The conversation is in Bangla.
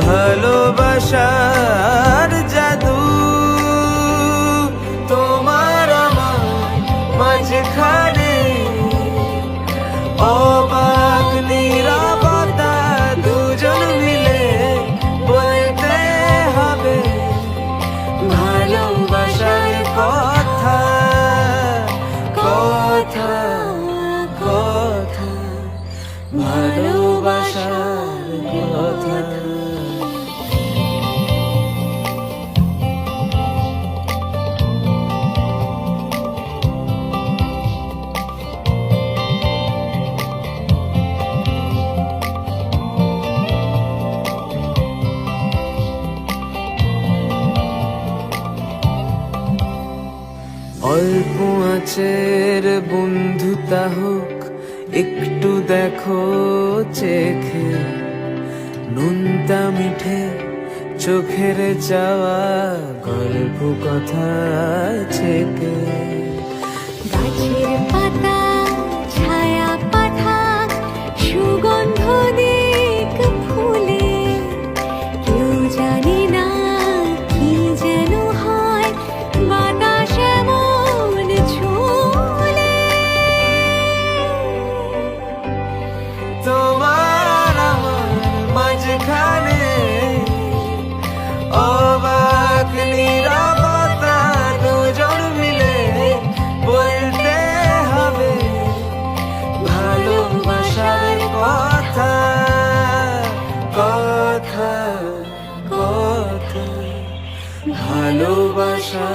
ভালোবাসার জাদু। তোমার আমার মাঝখানে অবাক নীরবতা দুজন মিলে বলতে হবে ভালোবাসার কথা অল্প আচের বন্ধুতা হোক, একটু দেখো চেখে। নুনতা মিঠে, চোখের যাওয়া গল্প কথা চেখে গাছের কথা